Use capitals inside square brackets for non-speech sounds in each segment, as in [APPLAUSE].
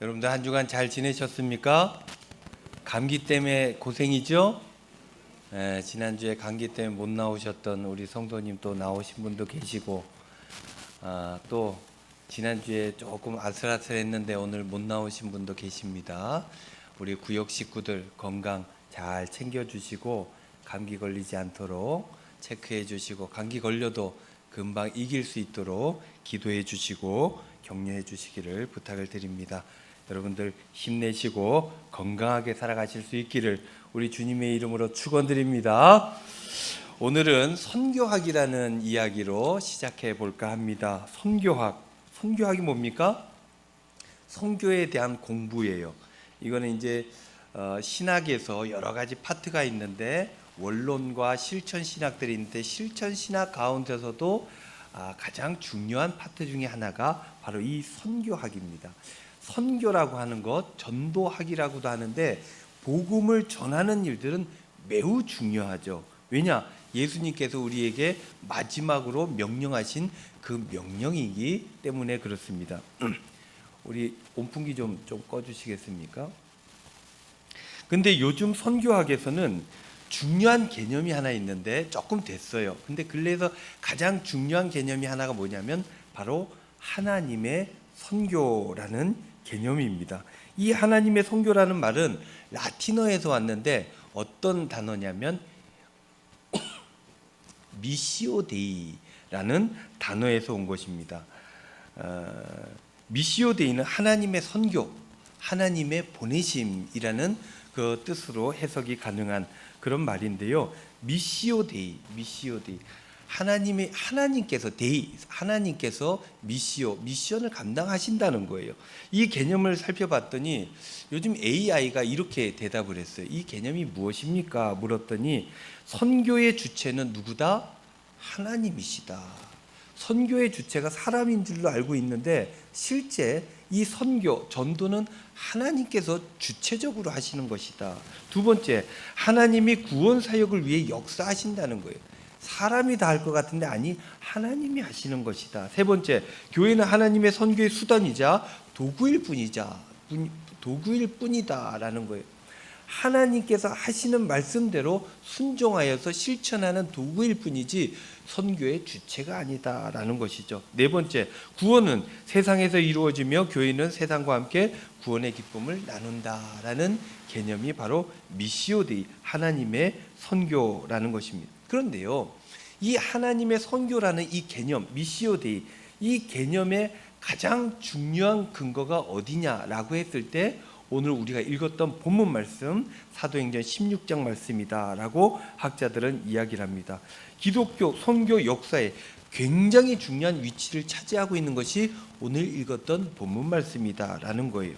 여러분들 한 주간 잘 지내셨습니까? 감기 때문에 고생이죠? 예, 지난주에 감기 때문에 못 나오셨던 우리 성도님 또 나오신 분도 계시고 아, 또 지난주에 조금 아슬아슬했는데 오늘 못 나오신 분도 계십니다. 우리 구역 식구들 건강 잘 챙겨주시고 감기 걸리지 않도록 체크해 주시고 감기 걸려도 금방 이길 수 있도록 기도해 주시고 격려해 주시기를 부탁을 드립니다. 여러분들 힘내시고 건강하게 살아가실 수 있기를 우리 주님의 이름으로 축원드립니다. 오늘은 선교학이라는 이야기로 시작해 볼까 합니다. 선교학. 선교학이 뭡니까? 선교에 대한 공부예요. 이거는 이제 어, 신학에서 여러 가지 파트가 있는데 원론과 실천 신학들이 있는데 실천 신학 가운데서도 아, 가장 중요한 파트 중에 하나가 바로 이 선교학입니다. 선교라고 하는 것 전도학이라고도 하는데 복음을 전하는 일들은 매우 중요하죠. 왜냐? 예수님께서 우리에게 마지막으로 명령하신 그 명령이기 때문에 그렇습니다. [CLEARS THROAT] 우리 온풍기 좀, 좀 꺼주시겠습니까? 근데 요즘 선교학에서는 중요한 개념이 하나 있는데 조금 됐어요. 근데 근래에서 가장 중요한 개념이 하나가 뭐냐면 바로 하나님의 선교라는 개념입니다. 이 하나님의 선교라는 말은 라틴어에서 왔는데 어떤 단어냐면 [COUGHS] 미시오 데이라는 단어에서 온 것입니다. 어, 미시오 데이는 하나님의 선교, 하나님의 보내심이라는 그 뜻으로 해석이 가능한 그런 말인데요. 미시오 데이, 미시오 데이. 하나님의 하나님께서 데이 하나님께서 미시오 미션을 감당하신다는 거예요. 이 개념을 살펴봤더니 요즘 AI가 이렇게 대답을 했어요. 이 개념이 무엇입니까? 물었더니 선교의 주체는 누구다? 하나님이시다. 선교의 주체가 사람인 줄로 알고 있는데 실제 이 선교 전도는 하나님께서 주체적으로 하시는 것이다. 두 번째, 하나님이 구원 사역을 위해 역사하신다는 거예요. 사람이 다 할 것 같은데 아니 하나님이 하시는 것이다. 세 번째, 교회는 하나님의 선교의 수단이자 도구일 뿐이자 도구일 뿐이다라는 거예요. 하나님께서 하시는 말씀대로 순종하여서 실천하는 도구일 뿐이지 선교의 주체가 아니다라는 것이죠. 네 번째, 구원은 세상에서 이루어지며 교회는 세상과 함께 구원의 기쁨을 나눈다라는 개념이 바로 미시오데이 하나님의 선교라는 것입니다. 그런데요, 이 하나님의 선교라는 이 개념 미시오데이 이 개념의 가장 중요한 근거가 어디냐라고 했을 때 오늘 우리가 읽었던 본문 말씀 사도행전 16장 말씀이다라고 학자들은 이야기를 합니다. 기독교 선교 역사에 굉장히 중요한 위치를 차지하고 있는 것이 오늘 읽었던 본문 말씀이다라는 거예요.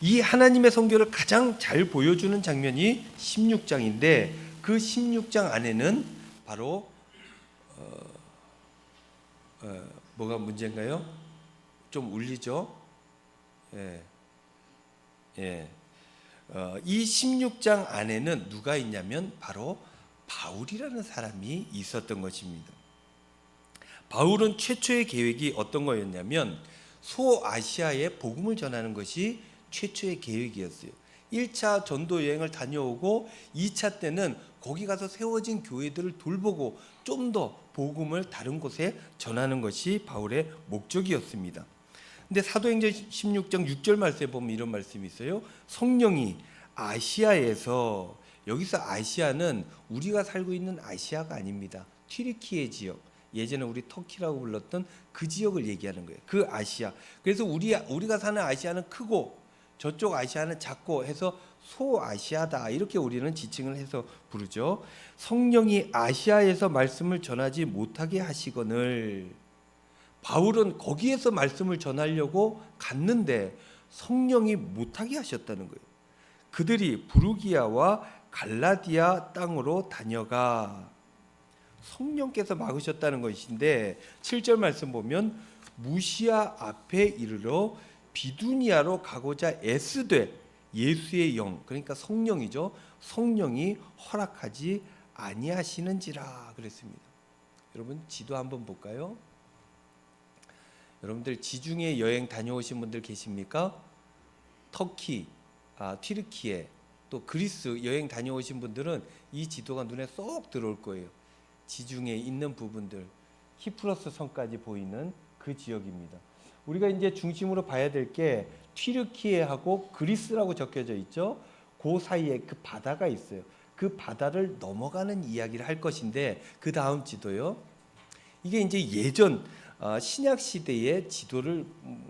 이 하나님의 선교를 가장 잘 보여주는 장면이 16장인데 그 16장 안에는 바로 어, 어, 뭐가 문제인가요? 좀 울리죠? 예. 예. 어, 이 16장 안에는 누가 있냐면 바로 바울이라는 사람이 있었던 것입니다. 바울은 최초의 계획이 어떤 거였냐면 소아시아에 복음을 전하는 것이 최초의 계획이었어요. 1차 전도 여행을 다녀오고 2차 때는 거기 가서 세워진 교회들을 돌보고 좀 더 복음을 다른 곳에 전하는 것이 바울의 목적이었습니다. 근데 사도행전 16장 6절 말씀에 보면 이런 말씀이 있어요. 성령이 아시아에서 여기서 아시아는 우리가 살고 있는 아시아가 아닙니다. 튀르키예 지역. 예전에 우리 터키라고 불렀던 그 지역을 얘기하는 거예요. 그 아시아. 그래서 우리 우리가 사는 아시아는 크고 저쪽 아시아는 작고 해서 소아시아다 이렇게 우리는 지칭을 해서 부르죠. 성령이 아시아에서 말씀을 전하지 못하게 하시거늘 바울은 거기에서 말씀을 전하려고 갔는데 성령이 못하게 하셨다는 거예요. 그들이 부르기아와 갈라디아 땅으로 다녀가 성령께서 막으셨다는 것인데 7절 말씀 보면 무시아 앞에 이르러 비두니아로 가고자 애쓰되 예수의 영 그러니까 성령이죠. 성령이 허락하지 아니하시는지라 그랬습니다. 여러분 지도 한번 볼까요? 여러분들 지중해 여행 다녀오신 분들 계십니까? 터키, 아, 튀르키예, 또 그리스 여행 다녀오신 분들은 이 지도가 눈에 쏙 들어올 거예요. 지중해 있는 부분들, 히프러스 성까지 보이는 그 지역입니다. 우리가 이제 중심으로 봐야 될 게 튀르키예하고 그리스라고 적혀져 있죠. 그 사이에 그 바다가 있어요. 그 바다를 넘어가는 이야기를 할 것인데 그 다음 지도요. 이게 이제 예전 어, 신약 시대의 지도를 음,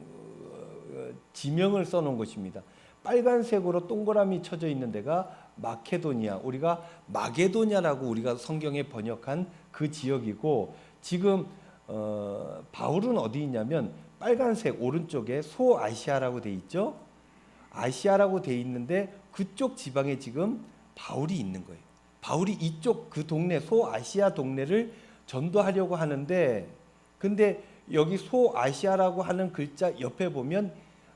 어, 지명을 써놓은 것입니다. 빨간색으로 동그라미 쳐져 있는 데가 마케도니아, 우리가 마게도냐라고 우리가 성경에 번역한 그 지역이고 지금 어, 바울은 어디 있냐면 빨간색 오른쪽에 소아시아라고 돼 있죠. 아시아라고 돼 있는데 그쪽 지방에 지금 바울이 있는 거예요. 바울이 이쪽 그 동네 소아시아 동네를 전도하려고 하는데 근데 여기 소아시아라고 하는 글자 옆에 보면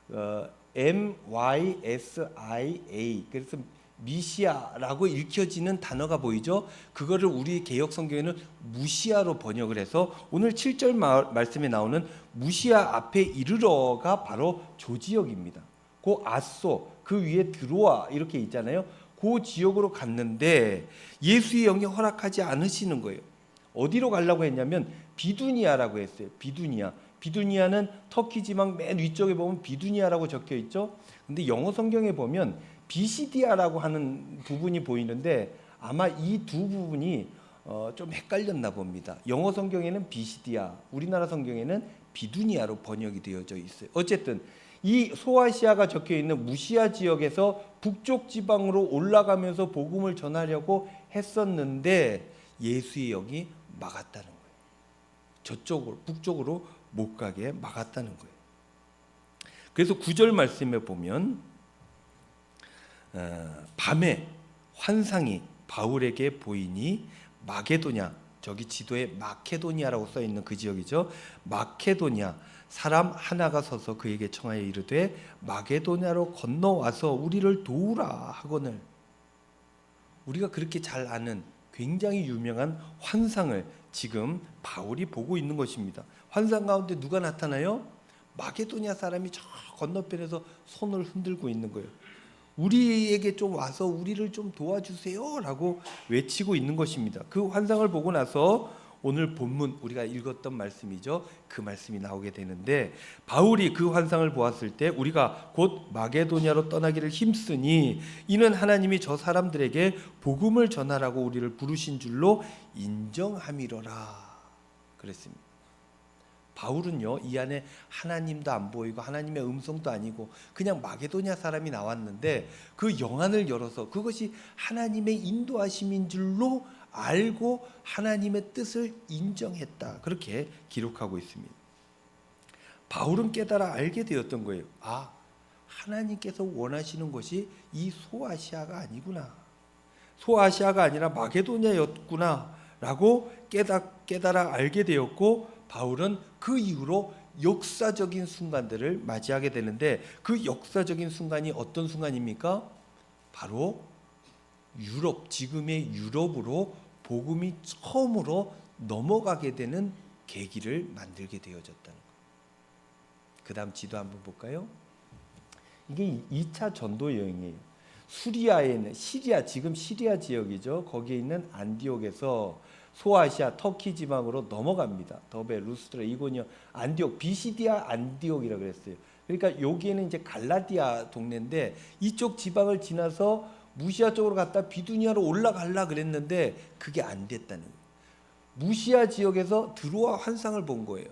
어, M Y S I A 그래서 미시아라고 읽혀지는 단어가 보이죠? 그거를 우리 개혁 성경에는 무시아로 번역을 해서 오늘 7절 마- 말씀에 나오는 무시아 앞에 이르러가 바로 조지역입니다. 그 아소 그 위에 드로아 이렇게 있잖아요. 그 지역으로 갔는데 예수의 영이 허락하지 않으시는 거예요. 어디로 가려고 했냐면 비두니아라고 했어요. 비두니아. 비두니아는 터키 지방 맨 위쪽에 보면 비두니아라고 적혀 있죠. 근데 영어 성경에 보면 비시디아라고 하는 부분이 보이는데 아마 이 두 부분이 어, 좀 헷갈렸나 봅니다. 영어 성경에는 비시디아, 우리나라 성경에는 비두니아로 번역이 되어져 있어요. 어쨌든 이 소아시아가 적혀 있는 무시아 지역에서 북쪽 지방으로 올라가면서 복음을 전하려고 했었는데 예수의 영이 막았다는 거예요. 저쪽으로 북쪽으로 못 가게 막았다는 거예요. 그래서 구절 말씀에 보면 어, 밤에 환상이 바울에게 보이니 마게도냐 저기 지도에 마케도니아라고 써 있는 그 지역이죠. 마케도니아 사람 하나가 서서 그에게 청하여 이르되 마게도냐로 건너와서 우리를 도우라 하거늘 우리가 그렇게 잘 아는 굉장히 유명한 환상을 지금 바울이 보고 있는 것입니다. 환상 가운데 누가 나타나요? 마게도냐 사람이 저 건너편에서 손을 흔들고 있는 거예요. 우리에게 좀 와서 우리를 좀 도와주세요라고 외치고 있는 것입니다. 그 환상을 보고 나서 오늘 본문 우리가 읽었던 말씀이죠. 그 말씀이 나오게 되는데 바울이 그 환상을 보았을 때 우리가 곧 마게도냐로 떠나기를 힘쓰니 이는 하나님이 저 사람들에게 복음을 전하라고 우리를 부르신 줄로 인정함이로라 그랬습니다. 바울은요 이 안에 하나님도 안 보이고 하나님의 음성도 아니고 그냥 마게도냐 사람이 나왔는데 그 영안을 열어서 그것이 하나님의 인도하심인 줄로 알고 하나님의 뜻을 인정했다 그렇게 기록하고 있습니다. 바울은 깨달아 알게 되었던 거예요. 아 하나님께서 원하시는 것이 이 소아시아가 아니구나. 소아시아가 아니라 마게도냐였구나라고 깨달, 깨달아 알게 되었고 바울은 그 이후로 역사적인 순간들을 맞이하게 되는데 그 역사적인 순간이 어떤 순간입니까? 바로 유럽 지금의 유럽으로 복음이 처음으로 넘어가게 되는 계기를 만들게 되어졌다는 거예요. 그다음 지도 한번 볼까요? 이게 2차 전도 여행이에요. 수리아에 있는 시리아 지금 시리아 지역이죠. 거기에 있는 안디옥에서 소아시아 터키 지방으로 넘어갑니다. 더베, 루스트라, 이고니아, 안디옥, 비시디아 안디옥이라고 그랬어요. 그러니까 여기에는 이제 갈라디아 동네인데 이쪽 지방을 지나서 무시아 쪽으로 갔다 비두니아로 올라갈라 그랬는데 그게 안 됐다는 거예요. 무시아 지역에서 드로아 환상을 본 거예요.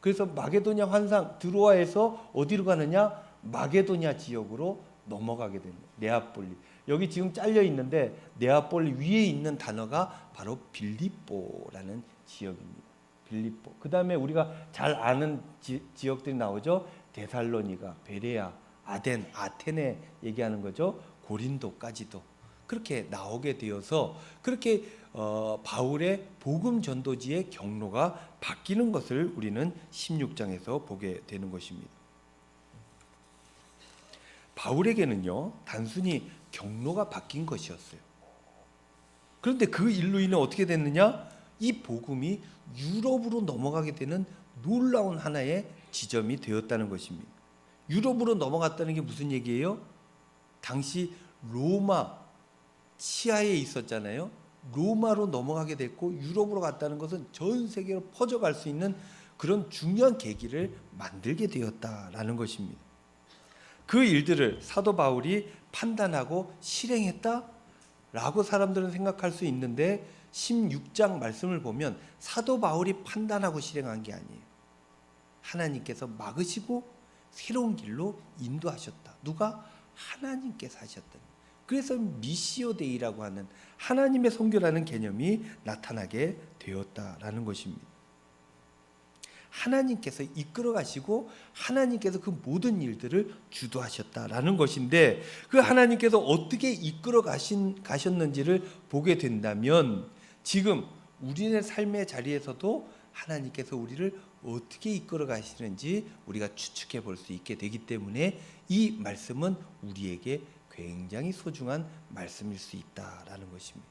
그래서 마게도냐 환상 드로아에서 어디로 가느냐? 마게도냐 지역으로 넘어가게 됩니다. 네아폴리. 여기 지금 잘려 있는데 네아폴리 위에 있는 단어가 바로 빌립보라는 지역입니다. 빌립보. 그다음에 우리가 잘 아는 지, 지역들이 나오죠. 데살로니가, 베레아, 아덴, 아테네 얘기하는 거죠. 고린도까지도 그렇게 나오게 되어서 그렇게 어, 바울의 복음 전도지의 경로가 바뀌는 것을 우리는 16장에서 보게 되는 것입니다. 바울에게는요 단순히 경로가 바뀐 것이었어요. 그런데 그 일로 인해 어떻게 됐느냐? 이 복음이 유럽으로 넘어가게 되는 놀라운 하나의 지점이 되었다는 것입니다. 유럽으로 넘어갔다는 게 무슨 얘기예요? 당시 로마 치하에 있었잖아요. 로마로 넘어가게 됐고 유럽으로 갔다는 것은 전 세계로 퍼져갈 수 있는 그런 중요한 계기를 만들게 되었다라는 것입니다. 그 일들을 사도 바울이 판단하고 실행했다 라고 사람들은 생각할 수 있는데 16장 말씀을 보면 사도 바울이 판단하고 실행한 게 아니에요. 하나님께서 막으시고 새로운 길로 인도하셨다. 누가 하나님께서 하셨다. 그래서 미시오 데이라고 하는 하나님의 선교라는 개념이 나타나게 되었다라는 것입니다. 하나님께서 이끌어 가시고 하나님께서 그 모든 일들을 주도하셨다라는 것인데 그 하나님께서 어떻게 이끌어 가신 가셨는지를 보게 된다면 지금 우리의 삶의 자리에서도 하나님께서 우리를 어떻게 이끌어 가시는지 우리가 추측해 볼 수 있게 되기 때문에 이 말씀은 우리에게 굉장히 소중한 말씀일 수 있다라는 것입니다.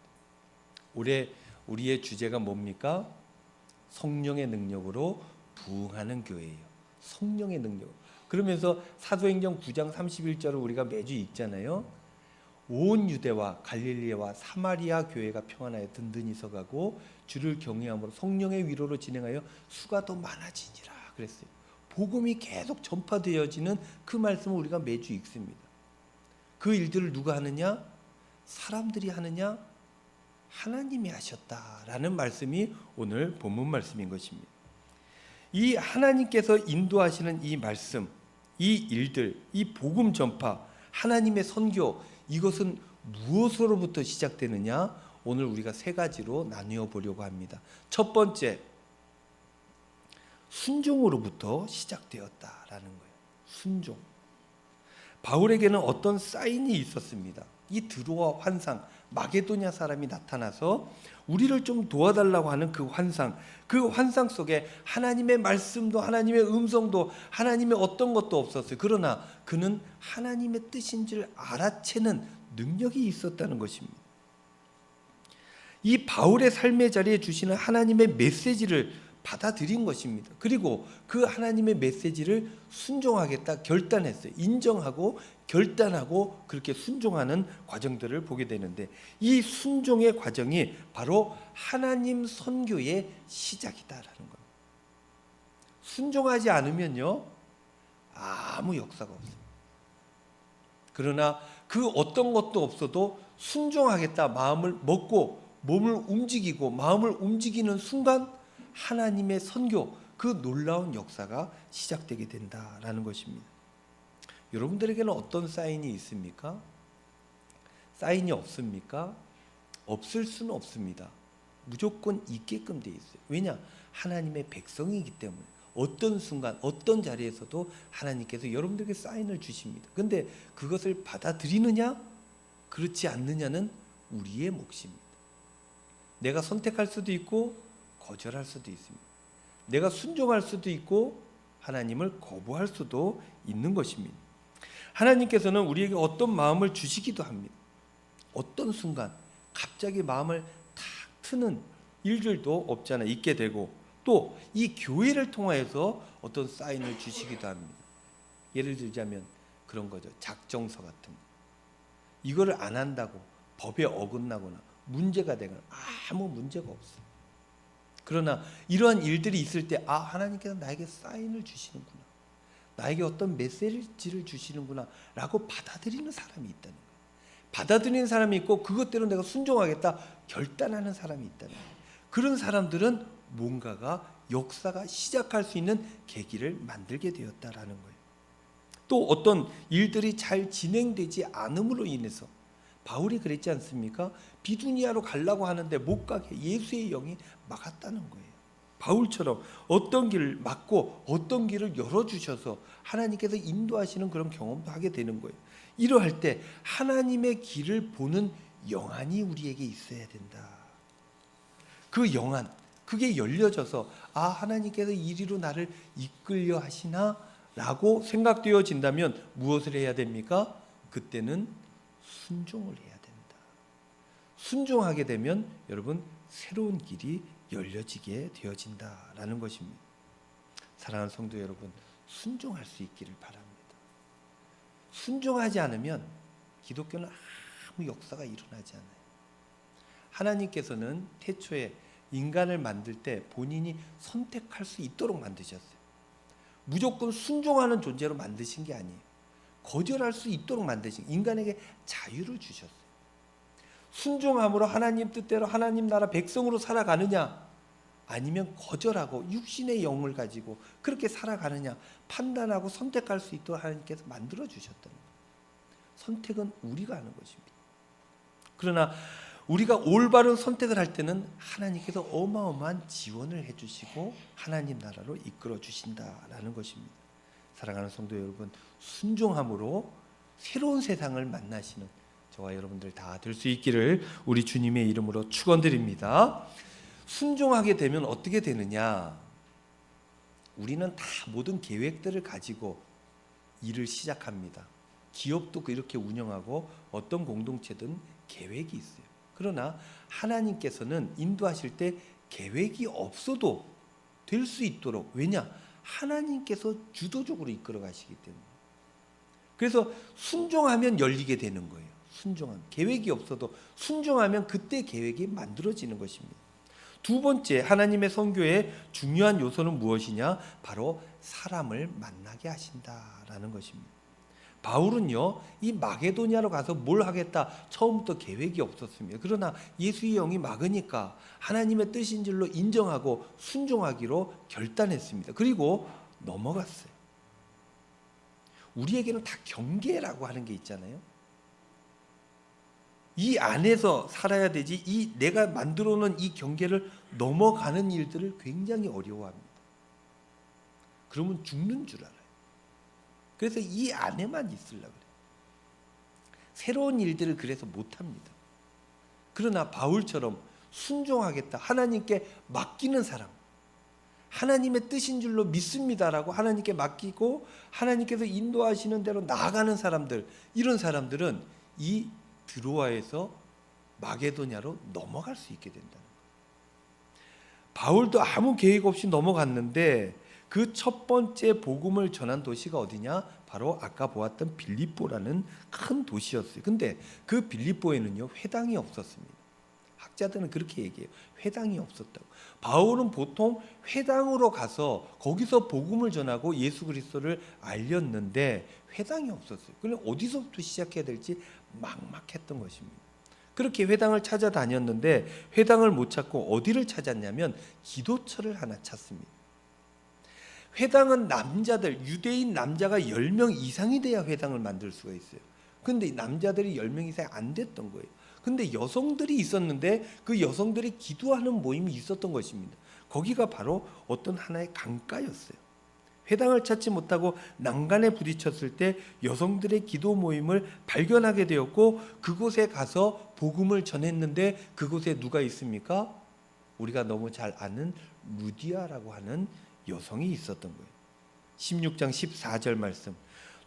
올해 우리의 주제가 뭡니까? 성령의 능력으로 부흥하는 교회예요. 성령의 능력. 그러면서 사도행전 9장 31절을 우리가 매주 읽잖아요. 온 유대와 갈릴리와 사마리아 교회가 평안하여 든든히 서가고 주를 경외함으로 성령의 위로로 진행하여 수가 더 많아지니라 그랬어요. 복음이 계속 전파되어지는 그 말씀을 우리가 매주 읽습니다. 그 일들을 누가 하느냐? 사람들이 하느냐? 하나님이 하셨다라는 말씀이 오늘 본문 말씀인 것입니다. 이 하나님께서 인도하시는 이 말씀, 이 일들, 이 복음 전파, 하나님의 선교 이것은 무엇으로부터 시작되느냐? 오늘 우리가 세 가지로 나누어 보려고 합니다. 첫 번째 순종으로부터 시작되었다라는 거예요. 순종. 바울에게는 어떤 사인이 있었습니다. 이 드로아 환상, 마게도냐 사람이 나타나서 우리를 좀 도와달라고 하는 그 환상, 그 환상 속에 하나님의 말씀도 하나님의 음성도 하나님의 어떤 것도 없었어요. 그러나 그는 하나님의 뜻인 줄 알아채는 능력이 있었다는 것입니다. 이 바울의 삶의 자리에 주시는 하나님의 메시지를 받아들인 것입니다. 그리고 그 하나님의 메시지를 순종하겠다 결단했어요. 인정하고 결단하고 그렇게 순종하는 과정들을 보게 되는데 이 순종의 과정이 바로 하나님 선교의 시작이다라는 겁니다. 순종하지 않으면요 아무 역사가 없습니다. 그러나 그 어떤 것도 없어도 순종하겠다 마음을 먹고 몸을 움직이고 마음을 움직이는 순간 하나님의 선교 그 놀라운 역사가 시작되게 된다라는 것입니다. 여러분들에게는 어떤 사인이 있습니까? 사인이 없습니까? 없을 수는 없습니다. 무조건 있게끔 돼 있어요. 왜냐? 하나님의 백성이기 때문에 어떤 순간 어떤 자리에서도 하나님께서 여러분들에게 사인을 주십니다. 근데 그것을 받아들이느냐 그렇지 않느냐는 우리의 몫입니다. 내가 선택할 수도 있고 거절할 수도 있습니다. 내가 순종할 수도 있고 하나님을 거부할 수도 있는 것입니다. 하나님께서는 우리에게 어떤 마음을 주시기도 합니다. 어떤 순간 갑자기 마음을 탁 트는 일들도 없잖아 있게 되고 또 이 교회를 통하여서 어떤 사인을 주시기도 합니다. 예를 들자면 그런 거죠. 작정서 같은 거. 이거를 안 한다고 법에 어긋나거나 문제가 되거나 아무 문제가 없어요. 그러나 이러한 일들이 있을 때 아 하나님께서 나에게 사인을 주시는구나. 나에게 어떤 메시지를 주시는구나 라고 받아들이는 사람이 있다는 거예요. 받아들이는 사람이 있고 그것대로 내가 순종하겠다 결단하는 사람이 있다는 거예요. 그런 사람들은 뭔가가 역사가 시작할 수 있는 계기를 만들게 되었다라는 거예요. 또 어떤 일들이 잘 진행되지 않음으로 인해서 바울이 그랬지 않습니까? 비두니아로 가려고 하는데 못 가게 예수의 영이 막았다는 거예요. 바울처럼 어떤 길을 막고 어떤 길을 열어주셔서 하나님께서 인도하시는 그런 경험도 하게 되는 거예요. 이러할 때 하나님의 길을 보는 영안이 우리에게 있어야 된다. 그 영안, 그게 열려져서 아 하나님께서 이리로 나를 이끌려 하시나 라고 생각되어진다면 무엇을 해야 됩니까? 그때는 순종을 해야 된다. 순종하게 되면 여러분 새로운 길이 열려지게 되어진다라는 것입니다. 사랑하는 성도 여러분, 순종할 수 있기를 바랍니다. 순종하지 않으면 기독교는 아무 역사가 일어나지 않아요. 하나님께서는 태초에 인간을 만들 때 본인이 선택할 수 있도록 만드셨어요. 무조건 순종하는 존재로 만드신 게 아니에요. 거절할 수 있도록 만드신 인간에게 자유를 주셨어요. 순종함으로 하나님 뜻대로 하나님 나라 백성으로 살아가느냐 아니면 거절하고 육신의 영을 가지고 그렇게 살아가느냐 판단하고 선택할 수 있도록 하나님께서 만들어 주셨다는. 선택은 우리가 하는 것입니다. 그러나 우리가 올바른 선택을 할 때는 하나님께서 어마어마한 지원을 해주시고 하나님 나라로 이끌어 주신다라는 것입니다. 사랑하는 성도 여러분, 순종함으로 새로운 세상을 만나시는 저와 여러분들 다 될 수 있기를 우리 주님의 이름으로 축원드립니다. 순종하게 되면 어떻게 되느냐? 우리는 다 모든 계획들을 가지고 일을 시작합니다. 기업도 이렇게 운영하고 어떤 공동체든 계획이 있어요. 그러나 하나님께서는 인도하실 때 계획이 없어도 될 수 있도록 왜냐? 하나님께서 주도적으로 이끌어 가시기 때문에. 그래서 순종하면 열리게 되는 거예요. 순종하면 계획이 없어도 순종하면 그때 계획이 만들어지는 것입니다. 두 번째 하나님의 선교의 중요한 요소는 무엇이냐? 바로 사람을 만나게 하신다라는 것입니다. 바울은요, 이 마게도니아로 가서 뭘 하겠다 처음부터 계획이 없었습니다. 그러나 예수의 영이 막으니까 하나님의 뜻인 줄로 인정하고 순종하기로 결단했습니다. 그리고 넘어갔어요. 우리에게는 다 경계라고 하는 게 있잖아요. 이 안에서 살아야 되지 이 내가 만들어 놓은 이 경계를 넘어가는 일들을 굉장히 어려워합니다. 그러면 죽는 줄 알아요. 그래서 이 안에만 있으려고 그래요. 새로운 일들을 그래서 못 합니다. 그러나 바울처럼 순종하겠다. 하나님께 맡기는 사람. 하나님의 뜻인 줄로 믿습니다라고 하나님께 맡기고 하나님께서 인도하시는 대로 나아가는 사람들. 이런 사람들은 이 드로아에서 마게도냐로 넘어갈 수 있게 된다는 거예요. 바울도 아무 계획 없이 넘어갔는데 그 첫 번째 복음을 전한 도시가 어디냐? 바로 아까 보았던 빌립보라는 큰 도시였어요. 근데 그 빌립보에는요 회당이 없었습니다. 학자들은 그렇게 얘기해요. 회당이 없었다고. 바울은 보통 회당으로 가서 거기서 복음을 전하고 예수 그리스도를 알렸는데 회당이 없었어요. 그럼 어디서부터 시작해야 될지 막막했던 것입니다. 그렇게 회당을 찾아다녔는데 회당을 못 찾고 어디를 찾았냐면 기도처를 하나 찾습니다. 회당은 남자들 유대인 남자가 10명 이상이 돼야 회당을 만들 수가 있어요. 근데 남자들이 10명 이상이 안 됐던 거예요. 근데 여성들이 있었는데 그 여성들이 기도하는 모임이 있었던 것입니다. 거기가 바로 어떤 하나의 강가였어요. 회당을 찾지 못하고 난간에 부딪혔을 때 여성들의 기도 모임을 발견하게 되었고 그곳에 가서 복음을 전했는데 그곳에 누가 있습니까? 우리가 너무 잘 아는 루디아라고 하는 여성이 있었던 거예요. 16장 14절 말씀.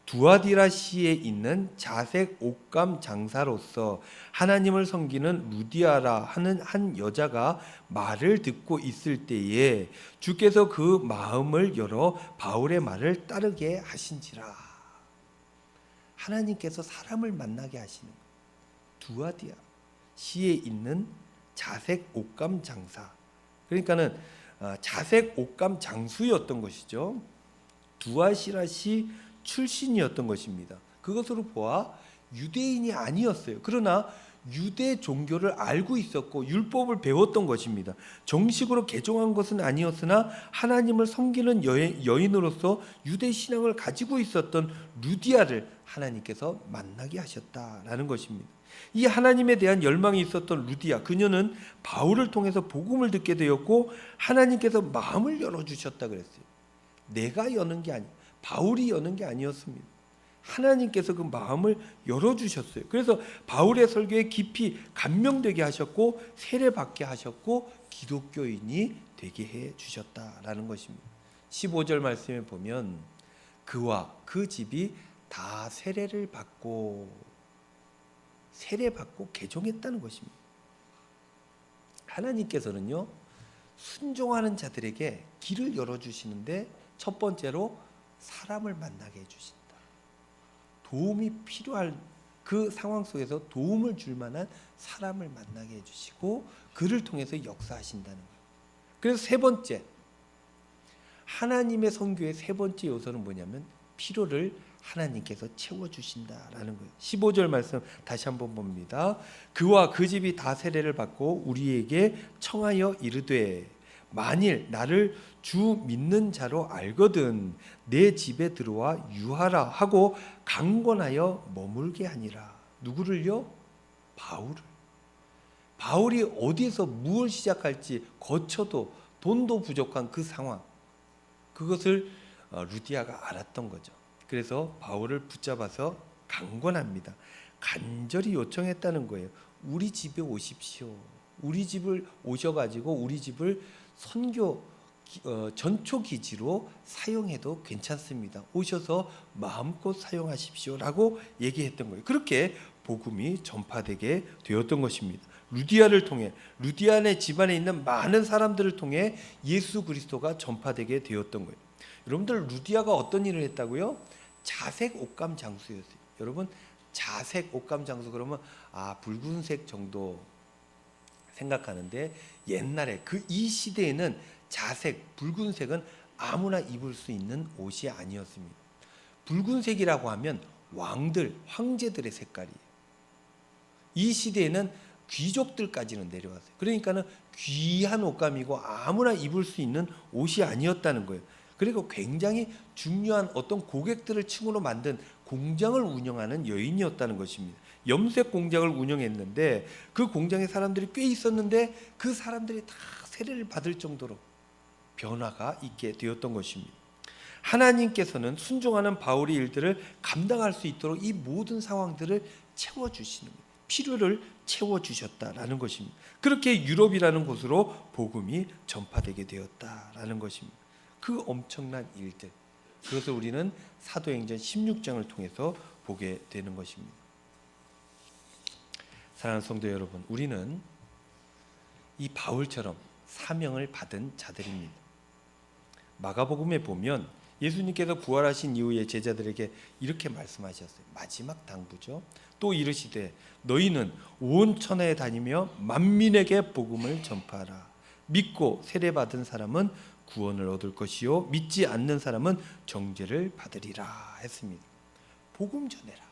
두아디라 시에 있는 자색 옷감 장사로서 하나님을 섬기는 루디아라 하는 한 여자가 말을 듣고 있을 때에 주께서 그 마음을 열어 바울의 말을 따르게 하신지라. 하나님께서 사람을 만나게 하시는 두아디아 시에 있는 자색 옷감 장사. 그러니까는 어, 자색 옷감 장수였던 것이죠. 두아시라시 출신이었던 것입니다. 그것으로 보아 유대인이 아니었어요. 그러나 유대 종교를 알고 있었고 율법을 배웠던 것입니다. 정식으로 개종한 것은 아니었으나 하나님을 섬기는 여인 으로서 유대 신앙을 가지고 있었던 루디아를 하나님께서 만나게 하셨다라는 것입니다. 이 하나님에 대한 열망이 있었던 루디아 그녀는 바울을 통해서 복음을 듣게 되었고 하나님께서 마음을 열어 주셨다 그랬어요. 내가 여는 게 아니 바울이 여는 게 아니었습니다. 하나님께서 그 마음을 열어 주셨어요. 그래서 바울의 설교에 깊이 감명되게 하셨고 세례 받게 하셨고 기독교인이 되게 해 주셨다라는 것입니다. 15절 말씀에 보면 그와 그 집이 다 세례를 받고 세례 받고 개종했다는 것입니다. 하나님께서는요 순종하는 자들에게 길을 열어 주시는데 첫 번째로 사람을 만나게 해주신다. 도움이 필요할 그 상황 속에서 도움을 줄 만한 사람을 만나게 해주시고 그를 통해서 역사하신다는 거예요. 그래서 세 번째 하나님의 선교의 세 번째 요소는 뭐냐면 필요를 하나님께서 채워주신다라는 거예요. 15절 말씀 다시 한번 봅니다. 그와 그 집이 다 세례를 받고 우리에게 청하여 이르되 만일 나를 주 믿는 자로 알거든 내 집에 들어와 유하라 하고 강권하여 머물게 하니라. 누구를요? 바울을. 바울이 어디에서 무엇을 시작할지 거쳐도 돈도 부족한 그 상황. 그것을 어, 루디아가 알았던 거죠. 그래서 바울을 붙잡아서 강권합니다. 간절히 요청했다는 거예요. 우리 집에 오십시오. 우리 집을 오셔가지고 우리 집을 선교 기- 어, 전초 기지로 사용해도 괜찮습니다. 오셔서 마음껏 사용하십시오라고 얘기했던 거예요. 그렇게 복음이 전파되게 되었던 것입니다. 루디아를 통해 루디아네 집안에 있는 많은 사람들을 통해 예수 그리스도가 전파되게 되었던 거예요. 여러분들 루디아가 어떤 일을 했다고요? 자색 옷감 장수였어요. 여러분 자색 옷감 장수 그러면 아 붉은색 정도 생각하는데 옛날에 그 이 시대에는 자색 붉은색은 아무나 입을 수 있는 옷이 아니었습니다. 붉은색이라고 하면 왕들 황제들의 색깔이에요. 이 시대에는 귀족들까지는 내려왔어요. 그러니까는 귀한 옷감이고 아무나 입을 수 있는 옷이 아니었다는 거예요. 그리고 굉장히 중요한 어떤 고객들을 층으로 만든 공장을 운영하는 여인이었다는 것입니다. 염색 공장을 운영했는데 그 공장에 사람들이 꽤 있었는데 그 사람들이 다 세례를 받을 정도로 변화가 있게 되었던 것입니다. 하나님께서는 순종하는 바울의 일들을 감당할 수 있도록 이 모든 상황들을 채워 주시는. 필요를 채워 주셨다라는 것입니다. 그렇게 유럽이라는 곳으로 복음이 전파되게 되었다라는 것입니다. 그 엄청난 일들 그것을 우리는 사도행전 16장을 통해서 보게 되는 것입니다. 사랑하는 성도 여러분, 우리는 이 바울처럼 사명을 받은 자들입니다. 마가복음에 보면 예수님께서 부활하신 이후에 제자들에게 이렇게 말씀하셨어요. 마지막 당부죠. 또 이르시되 너희는 온 천하에 다니며 만민에게 복음을 전파하라. 믿고 세례 받은 사람은 구원을 얻을 것이요 믿지 않는 사람은 정죄를 받으리라 했습니다. 복음 전해라.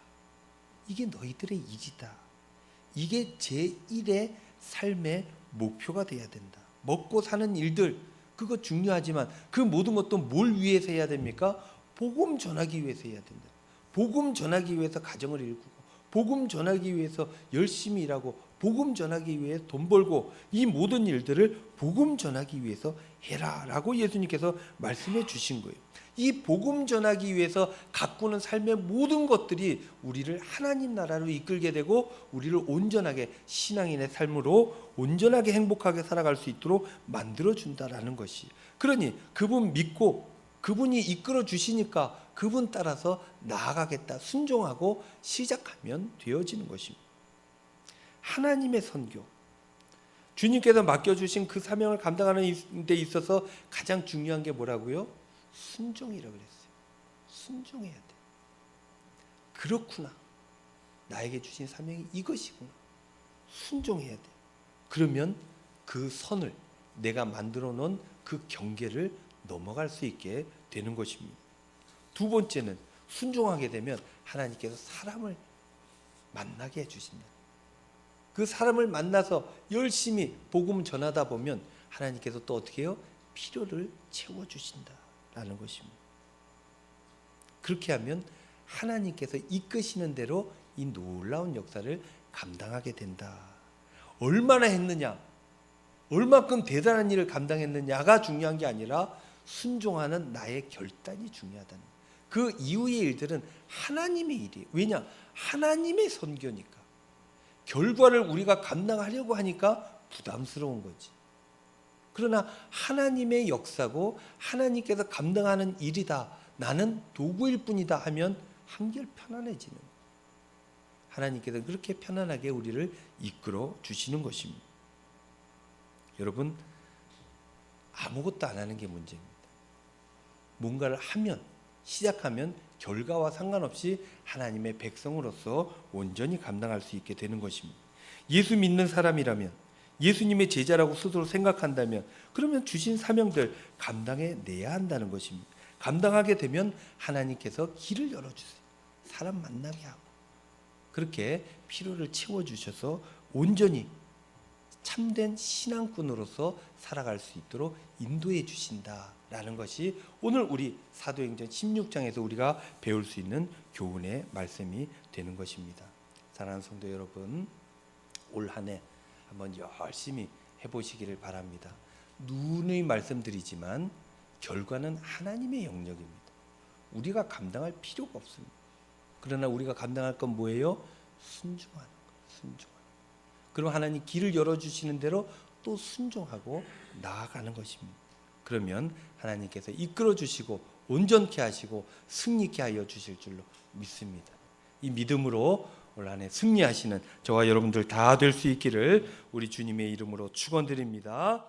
이게 너희들의 일이다. 이게 제1의 삶의 목표가 돼야 된다. 먹고 사는 일들 그거 중요하지만 그 모든 것도 뭘 위해서 해야 됩니까? 복음 전하기 위해서 해야 된다. 복음 전하기 위해서 가정을 일구고 복음 전하기 위해서 열심히 일하고 복음 전하기 위해 돈 벌고 이 모든 일들을 복음 전하기 위해서 해라라고 예수님께서 말씀해 주신 거예요. 이 복음 전하기 위해서 가꾸는 삶의 모든 것들이 우리를 하나님 나라로 이끌게 되고 우리를 온전하게 신앙인의 삶으로 온전하게 행복하게 살아갈 수 있도록 만들어 준다라는 것이. 그러니 그분 믿고 그분이 이끌어 주시니까 그분 따라서 나아가겠다 순종하고 시작하면 되어지는 것입니다. 하나님의 선교. 주님께서 맡겨주신 그 사명을 감당하는 데 있어서 가장 중요한 게 뭐라고요? 순종이라고 그랬어요. 순종해야 돼. 그렇구나. 나에게 주신 사명이 이것이구나. 순종해야 돼. 그러면 그 선을 내가 만들어 놓은 그 경계를 넘어갈 수 있게 되는 것입니다. 두 번째는 순종하게 되면 하나님께서 사람을 만나게 해주신다. 그 사람을 만나서 열심히 복음 전하다 보면 하나님께서 또 어떻게 해요? 필요를 채워 주신다라는 것입니다. 그렇게 하면 하나님께서 이끄시는 대로 이 놀라운 역사를 감당하게 된다. 얼마나 했느냐? 얼마큼 대단한 일을 감당했느냐가 중요한 게 아니라 순종하는 나의 결단이 중요하다는. 그 이후의 일들은 하나님의 일이에요. 왜냐? 하나님의 선교니까. 결과를 우리가 감당하려고 하니까 부담스러운 거지. 그러나 하나님의 역사고 하나님께서 감당하는 일이다. 나는 도구일 뿐이다 하면 한결 편안해지는. 하나님께서 그렇게 편안하게 우리를 이끌어 주시는 것입니다. 여러분 아무것도 안 하는 게 문제입니다. 뭔가를 하면 시작하면 결과와 상관없이 하나님의 백성으로서 온전히 감당할 수 있게 되는 것입니다. 예수 믿는 사람이라면 예수님의 제자라고 스스로 생각한다면 그러면 주신 사명들 감당해 내야 한다는 것입니다. 감당하게 되면 하나님께서 길을 열어 주세요. 사람 만나게 하고 그렇게 필요를 채워 주셔서 온전히 참된 신앙꾼으로서 살아갈 수 있도록 인도해 주신다 라는 것이 오늘 우리 사도행전 16장에서 우리가 배울 수 있는 교훈의 말씀이 되는 것입니다. 사랑하는 성도 여러분, 올 한 해 한번 열심히 해보시기를 바랍니다. 누누이 말씀드리지만 결과는 하나님의 영역입니다. 우리가 감당할 필요가 없습니다. 그러나 우리가 감당할 건 뭐예요? 순종하는 거, 순종하는 거. 그럼 하나님 길을 열어 주시는 대로 또 순종하고 나아가는 것입니다. 그러면 하나님께서 이끌어 주시고 온전케 하시고 승리케 하여 주실 줄로 믿습니다. 이 믿음으로 올 한해 승리하시는 저와 여러분들 다 될 수 있기를 우리 주님의 이름으로 축원드립니다.